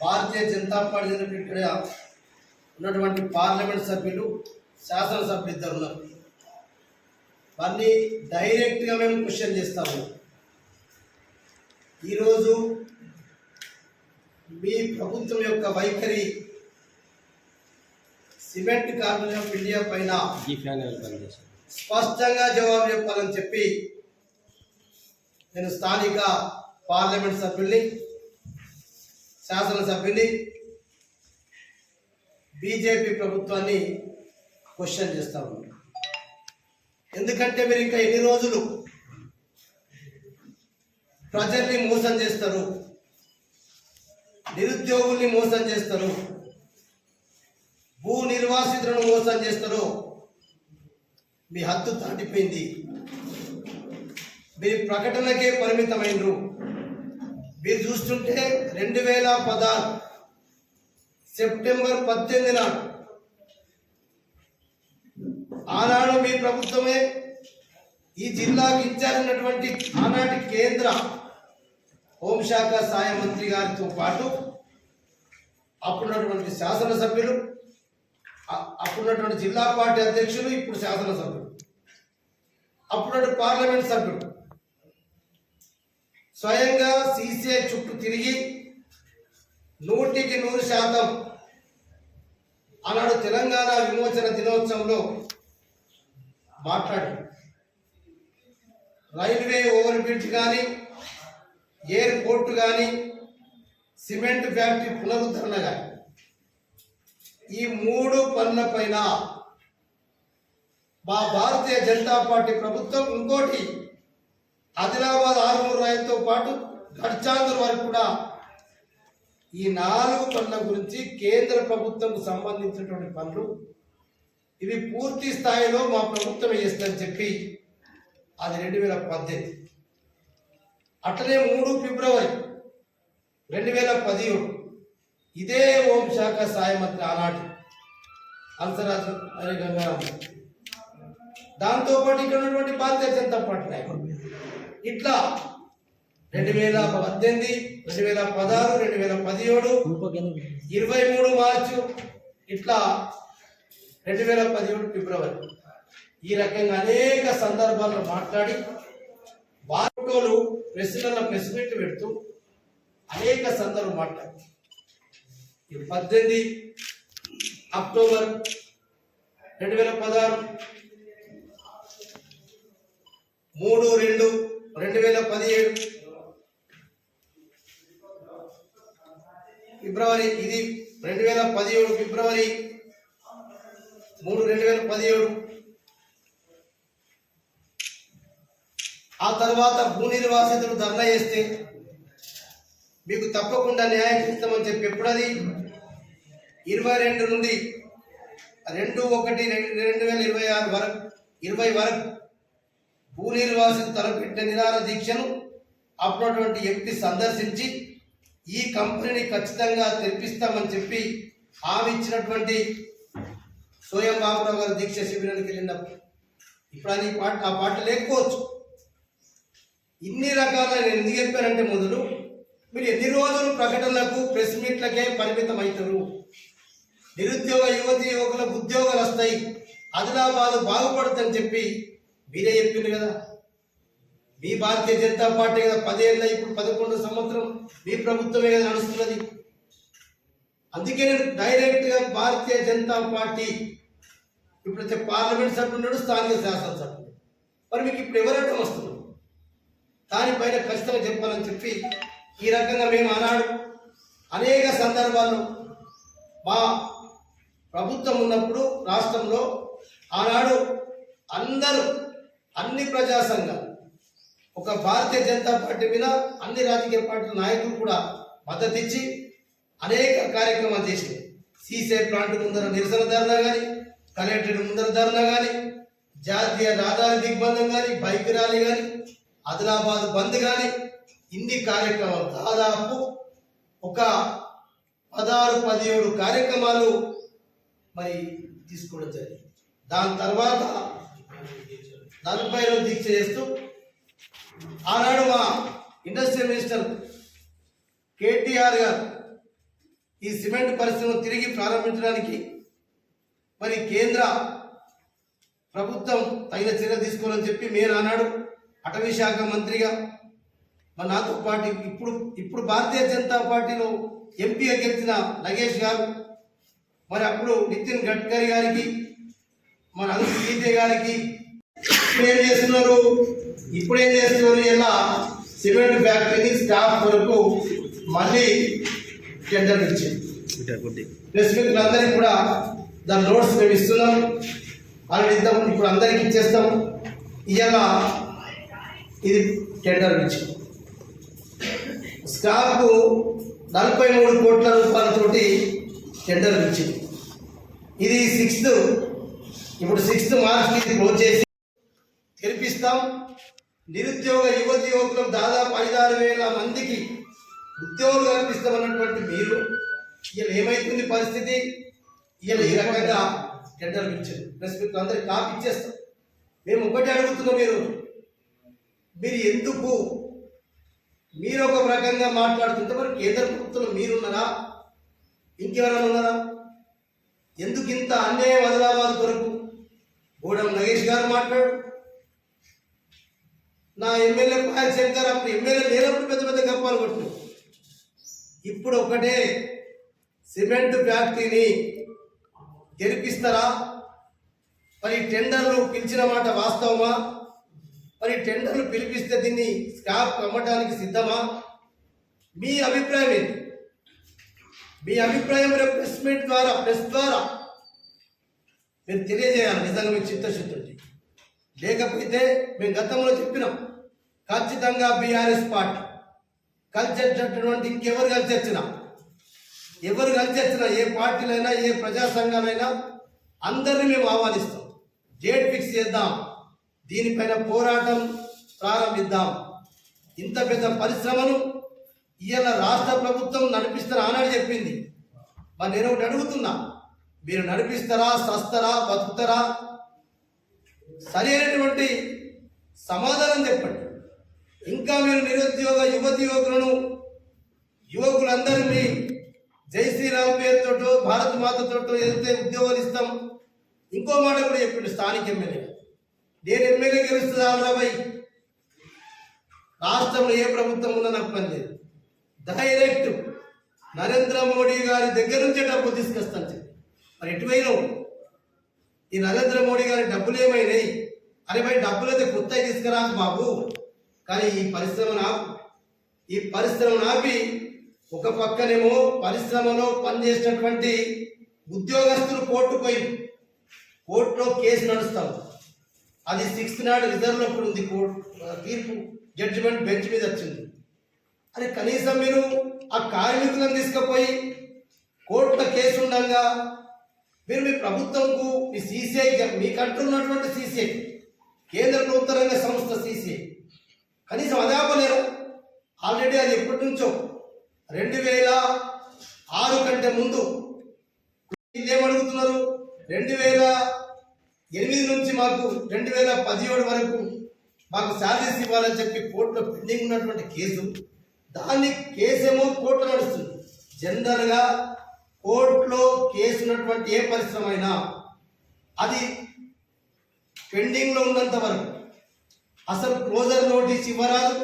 భారతీయ Janata party ఇక్కడ ఉన్నటువంటి parliament సభ్యులు శాసనసభ్యులు ఇద్దరు ఉన్నారు. వారిని డైరెక్ట్గా మేము క్వశ్చన్ చేస్తాము. ఈరోజు మీ ప్రభుత్వం యొక్క వైఖరి సిమెంట్ కార్పొరేషన్ ఆఫ్ ఇండియా పైన స్పష్టంగా జవాబు చెప్పాలని చెప్పి నేను స్థానిక పార్లమెంట్ సభ్యుల్ని శాసనసభ్యుని బీజేపీ ప్రభుత్వాన్ని క్వశ్చన్ చేస్తా ఉన్నారు ఎందుకంటే మీరు ఇంకా ఎన్ని రోజులు ప్రజల్ని మోసం చేస్తారు నిరుద్యోగుల్ని మోసం చేస్తారు భూ నిర్వాసితులను మోసం చేస్తారు మీ హద్దు దాటిపోయింది. మీ ప్రకటనకే పరిమితమైనరు మీరు చూస్తుంటే రెండు వేల పదహారు సెప్టెంబర్ పద్దెనిమిది నాడు ఆనాడు మీ ప్రభుత్వమే ఈ జిల్లాకు ఇన్ఛార్జ్ ఉన్నటువంటి ఆనాటి కేంద్ర హోంశాఖ సహాయ మంత్రి గారితో పాటు అప్పుడున్నటువంటి శాసనసభ్యులు అప్పుడున్నటువంటి జిల్లా పార్టీ అధ్యక్షులు ఇప్పుడు శాసనసభ్యులు అప్పుడున్నటువంటి పార్లమెంట్ సభ్యుడు స్వయంగా సీసీఐ చుట్టూ తిరిగి నూటికి నూరు శాతం ఆనాడు తెలంగాణ విమోచన దినోత్సవంలో మాట్లాడు రైల్వే ఓవర్ బ్రిడ్జ్ కానీ ఎయిర్పోర్ట్ కానీ సిమెంట్ ఫ్యాక్టరీ పునరుద్ధరణ కానీ ఈ మూడు పనుల పైన మా భారతీయ జనతా పార్టీ ప్రభుత్వం ఇంకోటి ఆదిలాబాద్ ఆరుమూరు రాయలతో పాటు గడ్చాందర్ వరకు కూడా ఈ నాలుగు పనుల గురించి కేంద్ర ప్రభుత్వంకు సంబంధించినటువంటి పనులు ఇవి పూర్తి స్థాయిలో మా ప్రభుత్వం చేస్తుందని చెప్పి అది రెండు వేల పద్దెనిమిది. అట్లనే మూడు ఫిబ్రవరి రెండు వేల పదిహేడు ఇదే హోంశాఖ సహాయ మంత్రి ఆనాటి హంసరాజు అరే గంగారాం దాంతోపాటు ఇక్కడ ఉన్నటువంటి భారతీయ జనతా పార్టీ నాయకుడు ఇట్లా రెండు వేల పద్దెనిమిది రెండు వేల పదహారు రెండు వేల పదిహేడు ఇరవై మూడు మార్చు ఇట్లా రెండు వేల పదిహేడు ఫిబ్రవరి. ఈ రకంగా అనేక సందర్భాల్లో మాట్లాడి వారోలు ప్రెస్లలో ప్రెస్ మీట్ పెడుతూ అనేక సందర్భం మాట్లాడి. పద్దెనిమిది అక్టోబర్ రెండు వేల పదహారు మూడు రెండు రెండు వేల పదిహేడు. ఫిబ్రవరి ఇది రెండు వేల పదిహేడు ఫిబ్రవరి మూడు రెండు వేల పదిహేడు. ఆ తర్వాత భూ నిర్వాసితులు ధర్నా చేస్తే మీకు తప్పకుండా న్యాయం చేస్తామని చెప్పి ఎప్పుడది? ఇరవై రెండు నుండి రెండు ఒకటి రెండు రెండు వేల ఇరవై ఆరు వరకు ఇరవై వరకు. భూ తలపెట్టిన నిరాహార దీక్షను అప్పుడున్నటువంటి ఎంపీ సందర్శించి ఈ కంపెనీని ఖచ్చితంగా తెప్పిస్తామని చెప్పి హామీ ఇచ్చినటువంటి సోయం బాబురావు గారు దీక్ష శిబిరానికి వెళ్ళినప్పుడు. ఇప్పుడు అది పాట ఆ పాట లేకపోవచ్చు. ఇన్ని రకాల నేను ఎందుకు చెప్పానంటే మొదలు మీరు ఎన్ని రోజులు ప్రకటనలకు ప్రెస్ మీట్లకే పరిమితం అవుతారు నిరుద్యోగ యువతి యువకులకు ఉద్యోగాలు వస్తాయి. ఆదిలాబాద్ బాగుపడుతుందని చెప్పి మీరే చెప్పింది కదా. మీ భారతీయ జనతా పార్టీ కదా పదేళ్ళ ఇప్పుడు పదకొండు సంవత్సరం మీ ప్రభుత్వమే కదా నడుస్తున్నది. అందుకే నేను డైరెక్ట్గా భారతీయ జనతా పార్టీ ఇప్పుడు పార్లమెంట్ సభ్యుడు స్థానిక శాసనసభ్యుడు. మరి మీకు ఇప్పుడు ఎవరంటే వస్తున్నారు? దానిపైన ఖచ్చితంగా చెప్పాలని చెప్పి ఈ రకంగా మేము ఆనాడు అనేక సందర్భాల్లో మా ప్రభుత్వం ఉన్నప్పుడు రాష్ట్రంలో ఆనాడు అందరూ అన్ని ప్రజా సంఘాలు ఒక భారతీయ జనతా పార్టీ మీద అన్ని రాజకీయ పార్టీల నాయకులు కూడా మద్దతు ఇచ్చి అనేక కార్యక్రమాలు చేసింది సీసే ప్లాంట్ ముందర నిరసన ధర్నా కానీ కలెక్టరేట్ ముందర ధర్నా కానీ జాతీయ రహదారి దిగ్బంధం కానీ బైక్ ర్యాలీ కానీ ఆదిలాబాద్ బంద్ కానీ ఇన్ని కార్యక్రమాలు దాదాపు ఒక పదహారు పదిహేడు కార్యక్రమాలు మరి తీసుకోవడం జరిగింది. దాని తర్వాత నలభై రోజు దీక్ష చేస్తూ ఆనాడు మా ఇండస్ట్రియల్ మినిస్టర్ కేటీఆర్ గారు ఈ సిమెంట్ పరిశ్రమను తిరిగి ప్రారంభించడానికి మరి కేంద్ర ప్రభుత్వం తగిన చర్య తీసుకోవాలని చెప్పి నేను ఆనాడు అటవీ శాఖ మంత్రిగా మరి నాతో పాటు ఇప్పుడు ఇప్పుడు భారతీయ జనతా పార్టీలో ఎంపీగా గెలిచిన నగేష్ గారు మరి అప్పుడు నితిన్ గడ్కరీ గారికి మన అనుపు గీతే గారికి ఇప్పుడు ఏం చేస్తున్నారు? ఇప్పుడు ఏం చేస్తున్నారు? ఇలా సిమెంట్ ఫ్యాక్టరీని స్టాఫ్ వరకు మళ్ళీ టెండర్ ఇచ్చింది ప్రెస్ మిత్రులందరికీ కూడా దాని నోట్స్ మేము ఇస్తున్నాం. ఆల్రెడీ ఇద్దాం ఇప్పుడు అందరికి ఇచ్చేస్తాం. ఇవాళ ఇది టెండర్ ఇచ్చి స్టాఫ్ నలభై మూడు కోట్ల రూపాయలతోటి టెండర్ ఇచ్చింది ఇది సిక్స్త్ ఇప్పుడు సిక్స్త్ మార్చ్కి ఇది క్లోజ్ చేసి ఇస్తాం నిరుద్యోగ యువతి యువకులకు దాదాపు ఐదారు వేల మందికి ఉద్యోగాలు కల్పిస్తామన్నటువంటి మీరు ఇలా ఏమైతుంది పరిస్థితి? ఇలా ఈ రకంగా టెండర్ ఇచ్చారు ప్రెస్ మీకు అందరికి కాపీ ఇచ్చేస్తాం. మేము ఒకటి అడుగుతున్నాం మీరు. మీరు ఎందుకు మీరు ఒక రకంగా మాట్లాడుతుంటే మరి కేంద్ర ప్రభుత్వంలో మీరున్నారా? ఇంకెవరైనా ఉన్నారా? ఎందుకు ఇంత అన్యాయం ఆదిలాబాద్ కొరకు గూడెం నగేష్ గారు మాట్లాడు నా ఎమ్మెల్యే పాయల్ శంకర్ అప్పుడు ఎమ్మెల్యే లేనప్పుడు పెద్ద పెద్ద గప్పాలు కొట్టు ఇప్పుడు ఒకటే సిమెంట్ ఫ్యాక్టరీని గెలిపిస్తారా? మరి టెండర్లు పిలిచిన మాట వాస్తవమా? మరి టెండర్లు పిలిపిస్తే దీన్ని స్క్రాప్ అమ్మటానికి సిద్ధమా? మీ అభిప్రాయం ఏంటి? మీ అభిప్రాయం రేపు ప్రెస్ మీట్ ద్వారా ప్రెస్ ద్వారా మీరు తెలియజేయాలి. నిజంగా మీ చిత్తశుద్ధి లేకపోతే మేము గతంలో చెప్పినాం. ఖచ్చితంగా బీఆర్ఎస్ పార్టీ. కలిసేటటువంటి ఇంకెవరు కలిసి వచ్చినా ఎవరు కలిసి వచ్చినా ఏ పార్టీలైనా ఏ ప్రజా సంఘాలైనా అందరినీ మేము ఆహ్వానిస్తాం. డేట్ ఫిక్స్ చేద్దాం. దీనిపైన పోరాటం ప్రారంభిద్దాం. ఇంత పెద్ద పరిశ్రమను ఇవాళ రాష్ట్ర ప్రభుత్వం నడిపిస్తారా ఆనాడు చెప్పింది. మరి నేను ఒకటి అడుగుతున్నా. మీరు నడిపిస్తారా సస్తారా బతుకుతారా? సరి అయినటువంటి సమాధానం చెప్పండి. ఇంకా మీరు నిరుద్యోగ యువతి యువకులను యువకులందరినీ జై శ్రీరామ్ పేరుతో భారత్ మాతతో ఏదైతే ఉద్యోగాలు ఇస్తాం ఇంకో మాట కూడా చెప్పిండు స్థానిక ఎమ్మెల్యే. నేను ఎమ్మెల్యే గెలుస్తుంది ఆంధ్రాబాయ్ రాష్ట్రంలో ఏ ప్రభుత్వం ఉందో నాకు పనిలేదు డైరెక్ట్ నరేంద్ర మోడీ గారి దగ్గర నుంచే డబ్బులు తీసుకొస్తాను చెప్పి. మరి ఎటువైనా ఈ నరేంద్ర మోడీ గారి డబ్బులు ఏమైనాయి? అరే భయ్ డబ్బులు అయితే కొత్త తీసుకురా బాబు. కానీ ఈ పరిశ్రమను ఈ పరిశ్రమను ఆపి ఒక పక్కనేమో పరిశ్రమలో పనిచేసినటువంటి ఉద్యోగస్తులు కోర్టు పోయి కోర్టులో కేసు నడుస్తాం. అది సిక్స్త్ నాడు రిజర్వ్లో కూడా ఉంది కోర్టు తీర్పు జడ్జిమెంట్ బెంచ్ మీద వచ్చింది. అది కనీసం మీరు ఆ కార్మికులను తీసుకుపోయి కోర్టులో కేసు ఉండగా మీరు మీ ప్రభుత్వంకు మీ సీసీఐ మీ కంట్రోల్ ఉన్నటువంటి సీసీఐ కేంద్ర ప్రభుత్వ రంగ సంస్థ సీసీఐ కనీసం అదే ఆపలేరు ఆల్రెడీ అది ఎప్పటి నుంచో రెండు వేల ఆరు కంటే ముందు ఏమడుగుతున్నారు రెండు వేల ఎనిమిది నుంచి మాకు రెండు వేల పదిహేడు వరకు మాకు శాలరీస్ ఇవ్వాలని చెప్పి కోర్టులో పెండింగ్ ఉన్నటువంటి కేసు. దాన్ని కేసేమో కోర్టు నడుస్తుంది. జనరల్గా కోర్టులో కేసు ఉన్నటువంటి ఏ పరిశ్రమ అయినా అది పెండింగ్లో ఉన్నంత వరకు అసలు క్లోజర్ నోటీస్ ఇవ్వరాదు.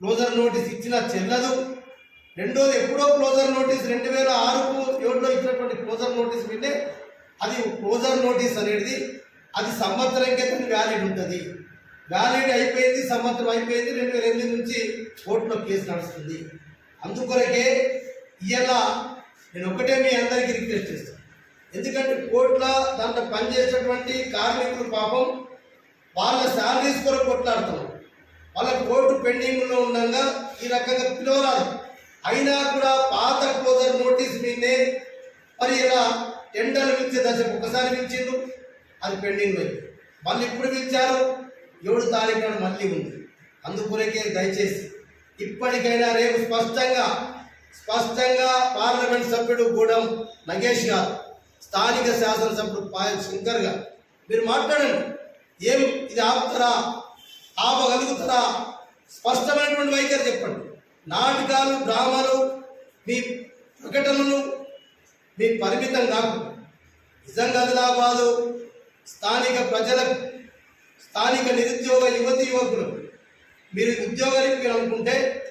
క్లోజర్ నోటీస్ ఇచ్చినా చెల్లదు. రెండోది ఎప్పుడో క్లోజర్ నోటీస్ రెండు వేల ఆరుకు ఏడులో ఇచ్చినటువంటి క్లోజర్ నోటీస్ వింటే అది క్లోజర్ నోటీస్ అనేది అది సంవత్సరం క్రితం వ్యాలిడ్ ఉంటుంది. వ్యాలిడ్ అయిపోయింది సంవత్సరం అయిపోయింది రెండు వేల ఎనిమిది నుంచి కోర్టులో కేసు నడుస్తుంది. అందుకొరకే ఇలా నేను ఒకటే మీ అందరికీ రిక్వెస్ట్ చేస్తాను ఎందుకంటే కోర్టులో దాంట్లో పనిచేసేటువంటి కార్మికులు పాపం వాళ్ళ శాలరీస్ కొరకు కొట్లాడుతున్నారు వాళ్ళ కోర్టు పెండింగ్లో ఉండగా ఈ రకంగా పిలవరాదు. అయినా కూడా పాత క్లోజర్ నోటీస్ మీదే మరి ఇలా టెండర్లు పిలిచే దశ ఒకసారి పిలిచిండు అది పెండింగ్ అయింది మళ్ళీ ఇప్పుడు పిలిచారు ఏడు తారీఖు నాడు మళ్ళీ ఉంది. అందుకొరకే దయచేసి ఇప్పటికైనా రేపు స్పష్టంగా స్పష్టంగా పార్లమెంట్ సభ్యుడు గూడెం నగేష్ గారు స్థానిక శాసనసభ్యుడు పాయల్ శంకర్ గారు మీరు మాట్లాడండి. ఏం ఇది ఆపుతారా? ఆపగలుగుతారా? స్పష్టమైనటువంటి వైఖరి చెప్పండి. నాటకాలు డ్రామాలు మీ ప్రకటనలు మీ పరిమితం కాకు. నిజంగా ఆదిలాబాదు స్థానిక ప్రజలకు స్థానిక నిరుద్యోగ యువతి యువకులు మీరు ఉద్యోగాలు అనుకుంటే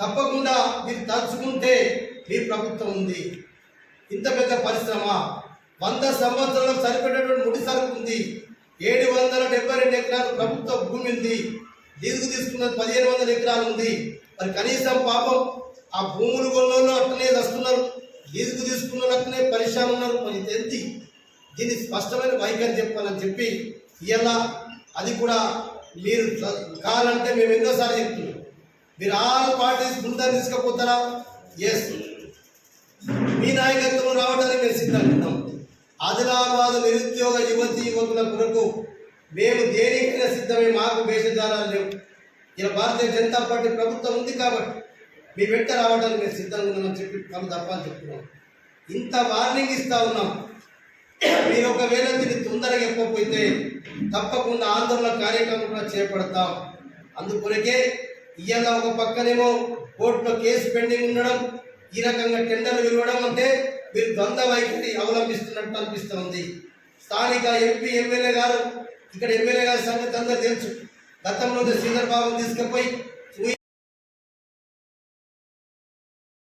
తప్పకుండా మీరు తలుచుకుంటే మీ ప్రభుత్వం ఉంది. ఇంత పెద్ద పరిశ్రమ వంద సంవత్సరాలకు సరిపడేటువంటి ముడి సరుకు ఉంది. ఏడు వందల డెబ్బై రెండు ఎకరాలు ప్రభుత్వ భూమి ఉంది. లీజుకు తీసుకున్నది పదిహేను వందల ఎకరాలు ఉంది. మరి కనీసం పాపం ఆ భూములు కొన్నోళ్ళు అట్లనే వస్తున్నారు లీజుకు తీసుకున్న వాళ్ళు అట్లనే పరిశ్రమ ఉన్నారు. మరి తెలిసి దీన్ని స్పష్టమైన వైఖరి చెప్పాలని చెప్పి ఇలా అది కూడా మీరు కావాలంటే మేము ఎన్నోసార్లు చెప్తున్నాం. మీరు ఆల్ పార్టీస్ ముందర తీసుకపోతారా? ఎస్ మీ నాయకత్వం రావడానికి మేము సిద్ధంగా ఆదిలాబాద్ నిరుద్యోగ యువతి యువకుల కొరకు మేము దేనికైనా సిద్ధమే మాకు వేషధారాలు లేవు. ఇలా భారతీయ జనతా పార్టీ ప్రభుత్వం ఉంది కాబట్టి మీ వెంట రావడానికి మేము సిద్ధంగా ఉన్నామని చెప్పి కలు తప్పని చెప్తున్నాం. ఇంత వార్నింగ్ ఇస్తా ఉన్నాం. మీరు ఒకవేళ దీన్ని తొందరగా ఇవ్వకపోతే తప్పకుండా ఆందోళన కార్యక్రమం కూడా చేపడతాం. అందుకొరకే ఇవాళ ఒక పక్కనేమో కోర్టులో కేసు పెండింగ్ ఉండడం ఈ రకంగా టెండర్లు ఇవ్వడం అంటే మీరు ద్వంద్వ వైఖరి అవలంబిస్తున్నట్టు అనిపిస్తుంది స్థానిక ఎంపీ ఎమ్మెల్యే గారు ఇక్కడ ఎమ్మెల్యే గారి సంగతి అందరూ తెలుసు. గతంలో శ్రీధర్ బాబు తీసుకుపోయి